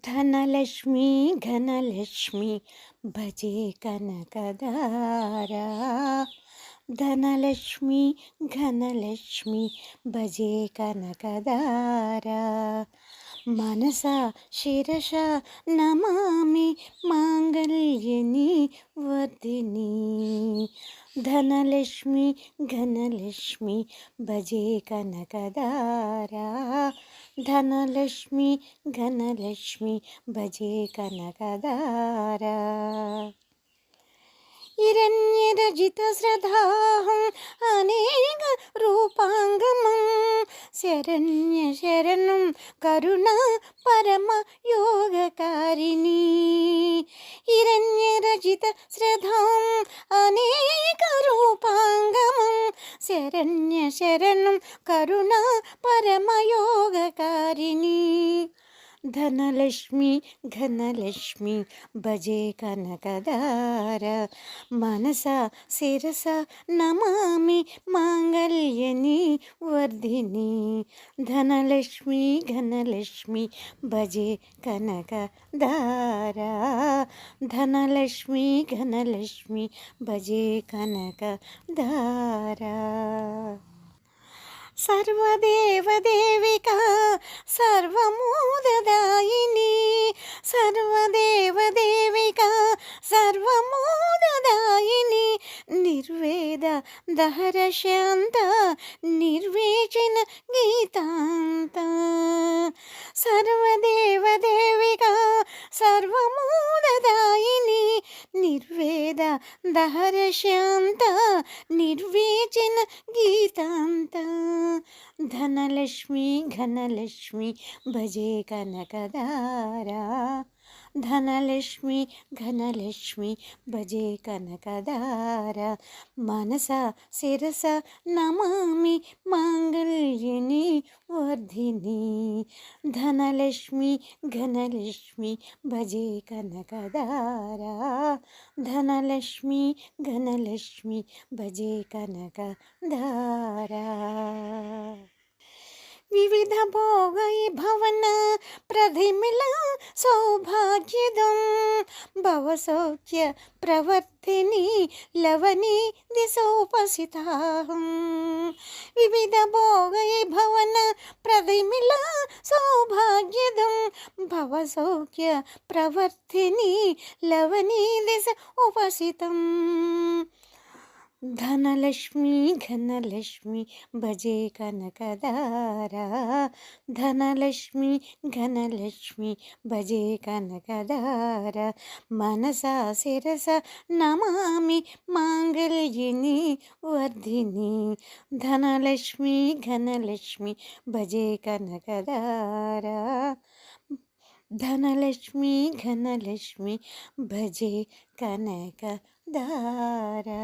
ధనలక్ష్మి ఘనలక్ష్మి భజే కనకదారా ధనలక్ష్మి ఘనలక్ష్మి భజే కనకదారా మనస శిరష నమామి మాంగళ్యని వర్ధిని ధనలక్ష్మి ఘనలక్ష్మి భజే కనకదారా ധനലക്ഷ്മി ഘനലക്ഷ്മി ഭജേ കനകദാര ഇരണ്യരചിതശ്രദ്ധാഹം അനേക രൂപാംഗമം. ശരണ്യ ശരണം കരുണ പരമ യോഗകാരിണി ഇരണ്യരചിത ശ്രദ്ധാം അനേക രൂപാംഗമം. ശരണ്യ ശരണം കരുണ പരമയോഗകാരിണി ധനലക്ഷ്മി ഘനലക്ഷ്മി ഭജേ കനകദാര മനസ ശിരസ നമാമി മാംഗല്യനി വർദ്ധിനി ധനലക്ഷ്മി ഘനലക്ഷ്മി ഭജേ കനകദാര ധനലക്ഷ്മി ഘനലക്ഷ്മി ഭജേ കനകദാര సర్వదేవదేవిక సర్వమూదదాయిని సర్వదేవదేవిక సర్వమూదదాయిని నిర్వేద దహర శాంత నిర్వేచన గీతాంత. సర్వ दहरशान्त निर्वेचन गीतान्त। धनलक्ष्मी घनलक्ष्मी भजे कनकदारा। ధనలక్ష్మి ఘనలక్ష్మి భజే కనకదార మనస శిరస నమామి మాంగళ్యని వర్ధిని. ధనలక్ష్మి ఘనలక్ష్మి భజే కనకదార ధనలక్ష్మి ఘనలక్ష్మి భజే కనకదారా వివిధ భోగై భవన ప్రతిమిల సౌభాగ్యదం భవసౌఖ్య ప్రవర్తిని లవని దిశోపసితాహం. వివిధ భోగై భవన ప్రదిమిల సౌభాగ్యదం భవసౌఖ్య ప్రవర్తిని లవని దిశ ఉపసితం ధనలక్ష్మి ఘనలక్ష్మి భజే కనకదారా ధనలక్ష్మి ఘనలక్ష్మి భజే కనకదారా మనసా శిరస నమామి మాంగళ్యని వర్ధిని ధనలక్ష్మి ఘనలక్ష్మి భజే కనకదారా ధనలక్ష్మి ఘనలక్ష్మి భజే కనక ಧಾರಾ